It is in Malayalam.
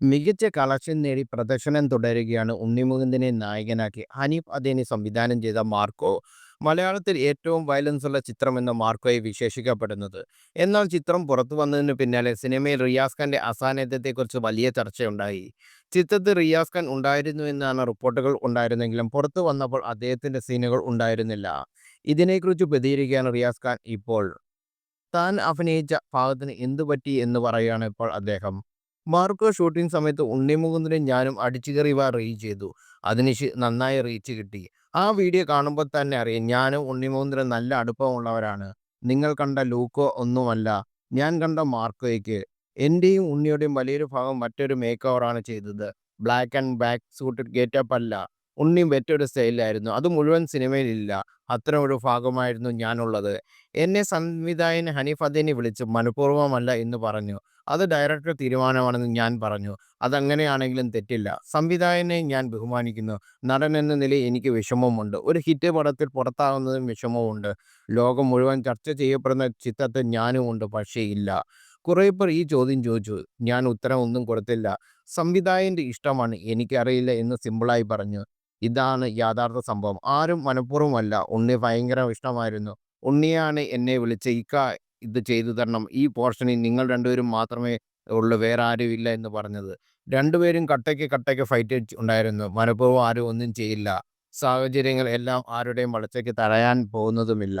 മികച്ച കളക്ഷൻ നേടി പ്രദർശനം തുടരുകയാണ് ഉണ്ണിമുകുന്ദനെ നായകനാക്കി. ഹനീഫ് അദേനി സംവിധാനം ചെയ്ത മാർക്കോ മലയാളത്തിൽ ഏറ്റവും വയലൻസ് ഉള്ള ചിത്രമെന്ന മാർക്കോയെ വിശേഷിക്കപ്പെടുന്നത്. എന്നാൽ ചിത്രം പുറത്തു വന്നതിന് പിന്നാലെ സിനിമയിൽ റിയാസ് ഖാന്റെ അസാന്നിധ്യത്തെക്കുറിച്ച് വലിയ ചർച്ചയുണ്ടായി. ചിത്രത്തിൽ റിയാസ് ഖാൻ ഉണ്ടായിരുന്നു എന്നാണ് റിപ്പോർട്ടുകൾ ഉണ്ടായിരുന്നെങ്കിലും പുറത്തു വന്നപ്പോൾ അദ്ദേഹത്തിന്റെ സീനുകൾ ഉണ്ടായിരുന്നില്ല. ഇതിനെക്കുറിച്ച് പ്രതികരിക്കുകയാണ് റിയാസ് ഖാൻ ഇപ്പോൾ. താൻ അഭിനയിച്ച ഭാഗത്തിന് എന്തു പറ്റി എന്ന് പറയുകയാണ് ഇപ്പോൾ അദ്ദേഹം. മാർക്കോ ഷൂട്ടിംഗ് സമയത്ത് ഉണ്ണിമുകുന്ദനും ഞാനും അടിച്ചുകറി വാ റീച്ച് ചെയ്തു. അതിന് നന്നായി റീച്ച് കിട്ടി. ആ വീഡിയോ കാണുമ്പോൾ തന്നെ അറിയാം ഞാനും ഉണ്ണിമുകുന്ദനും നല്ല അടുപ്പമുള്ളവരാണ്. നിങ്ങൾ കണ്ട ലൂക്കോ ഒന്നുമല്ല ഞാൻ കണ്ട മാർക്കോയ്ക്ക് എന്റെയും ഉണ്ണിയുടെയും വലിയൊരു ഭാഗം മറ്റൊരു മേക്ക് ഓവറാണ് ചെയ്തത്. Black and back suit getup അല്ല ഉണ്ണി മറ്റൊരു സ്റ്റൈലായിരുന്നു അത് മുഴുവൻ സിനിമയിലില്ല അത്തരം ഒരു ഭാഗമായിരുന്നു ഞാനുള്ളത്. എന്നെ സംവിധായകൻ ഹനീഫ് അദീനെ വിളിച്ച് മനഃപൂർവമല്ല എന്ന് പറഞ്ഞു. അത് ഡയറക്ടർ തീരുമാനമാണെന്ന് ഞാൻ പറഞ്ഞു. അതങ്ങനെയാണെങ്കിലും തെറ്റില്ല. സംവിധായകനെ ഞാൻ ബഹുമാനിക്കുന്നു. നടൻ എന്ന നിലയിൽ എനിക്ക് വിഷമമുണ്ട് ഒരു ഹിറ്റ് പടത്തിൽ പുറത്താകുന്നതും വിഷമമുണ്ട് ലോകം മുഴുവൻ ചർച്ച ചെയ്യപ്പെടുന്ന ചിത്രത്തിൽ ഞാനുമുണ്ട് പക്ഷേ ഇല്ല. കുറേ പേർ ഈ ചോദ്യം ചോദിച്ചു. ഞാൻ ഉത്തരം ഒന്നും കൊടുത്തില്ല. സംവിധായകന്റെ ഇഷ്ടമാണ്. എനിക്കറിയില്ല എന്ന് സിമ്പിളായി പറഞ്ഞു. ഇതാണ് യാഥാർത്ഥ സംഭവം. ആരും മനഃപൂർവമല്ല. ഉണ്ണി ഭയങ്കര ഇഷ്ടമായിരുന്നു. ഉണ്ണിയാണ് എന്നെ വിളിച്ച് ഇക്ക ഇത് ചെയ്തു തരണം. ഈ പോർഷനിൽ നിങ്ങൾ രണ്ടുപേരും മാത്രമേ ഉള്ളൂ വേറെ ആരും ഇല്ല എന്ന് പറഞ്ഞത്. രണ്ടുപേരും കട്ടയ്ക്ക് കട്ടയ്ക്ക് ഫൈറ്റ് ഉണ്ടായിരുന്നു. മനഃപൂർവം ആരും ഒന്നും ചെയ്യില്ല. സാഹചര്യങ്ങൾ എല്ലാം ആരുടെയും വളർച്ചയ്ക്ക് തടയാൻ പോകുന്നതുമില്ല.